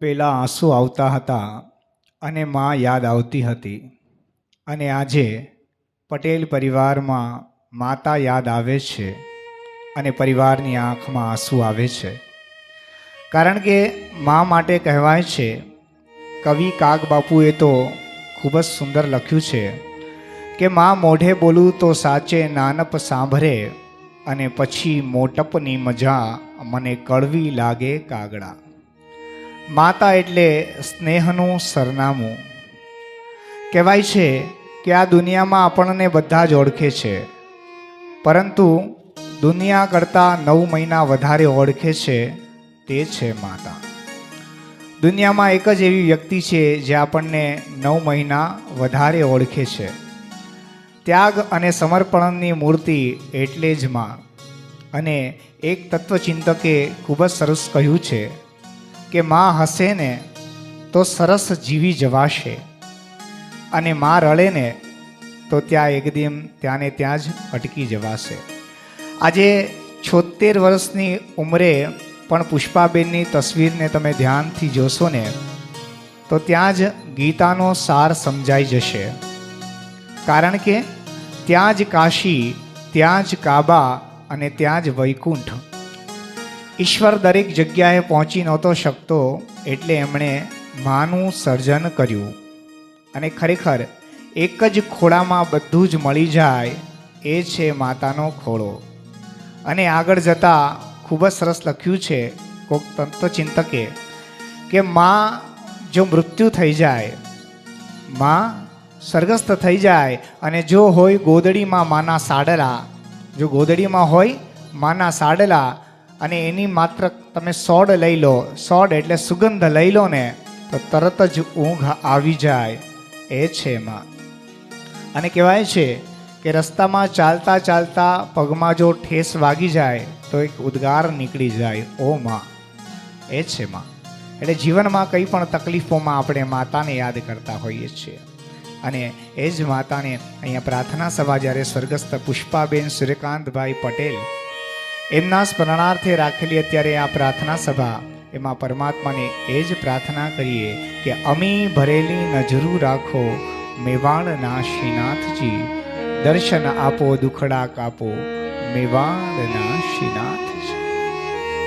પહેલાં આંસુ આવતા હતા અને માં યાદ આવતી હતી. અને આજે પટેલ પરિવારમાં માતા યાદ આવે છે અને પરિવારની આંખમાં આંસુ આવે છે. કારણ કે મા માટે કહેવાય છે, કવિ કાગ બાપુએ તો ખૂબ જ સુંદર લખ્યું છે કે મા મોઢે બોલું તો સાચે નાનપ સાંભળે અને પછી મોટપની મજા મને કડવી લાગે કાગડા. માતા એટલે સ્નેહનું સરનામું. કહેવાય છે કે આ દુનિયામાં આપણને બધા જ ઓળખે છે. પરંતુ દુનિયા કરતાં નવ મહિના વધારે ઓળખે છે તે છે માતા. દુનિયામાં એક જ એવી વ્યક્તિ છે જે આપણને નવ મહિના વધારે ઓળખે છે. ત્યાગ અને સમર્પણની મૂર્તિ એટલે જ માં. અને એક તત્વચિંતકે ખૂબ જ સરસ કહ્યું છે કે માં હસે ને, તો સરસ જીવી જવાશે. અને માં રળે ને, તો ત્યાં એકદમ ત્યાંને ત્યાં જ અટકી જવાશે. આજે છોતેર વર્ષની ઉંમરે પણ પુષ્પાબેનની તસવીરને તમે ધ્યાનથી જોશો ને, તો ત્યાં જ ગીતાનો સાર સમજાઈ જશે. કારણ કે ત્યાં જ કાશી, ત્યાં જ કાબા અને ત્યાં જ વૈકુંઠ ઈશ્વર દરેક જગ્યાએ પહોંચી નહોતો શકતો એટલે એમણે માનું સર્જન કર્યું. અને ખરેખર એક જ ખોળામાં બધું જ મળી જાય એ છે માતાનો ખોળો. અને આગળ જતાં ખૂબ જ સરસ લખ્યું છે કોક તંત્રચિંતકે કે માં જો મૃત્યુ થઈ જાય, માં સ્વર્ગસ્થ થઈ જાય અને જો હોય ગોદડીમાં માના સાડલા, જો ગોદડીમાં હોય માના સાડલા અને એની માત્ર તમે સોડ લઈ લો. સોડ એટલે સુગંધ લઈ લો ને, તો તરત જ ઊંઘ આવી જાય. એ છે એમાં અને કહેવાય છે કે રસ્તામાં ચાલતા ચાલતા પગમાં જો ઠેસ વાગી જાય, તો એક ઉદ્ગાર નીકળી જાય. ઓ માં. એ છે માં. એટલે જીવનમાં કંઈ પણ તકલીફોમાં આપણે માતાને યાદ કરતા હોઈએ છીએ. અને એ જ માતાને અહીંયા પ્રાર્થના સભા જ્યારે સ્વર્ગસ્થ પુષ્પાબેન સૂર્યકાંતભાઈ પટેલ એમના સ્મરણાર્થે રાખેલી અત્યારે આ પ્રાર્થના સભા. એમાં પરમાત્માને એ જ પ્રાર્થના કરીએ કે અમી ભરેલી નજરું રાખો મેવાડના શ્રીનાથજી દર્શન આપો, દુખડા કાપો મેવાડના શ્રીનાથજી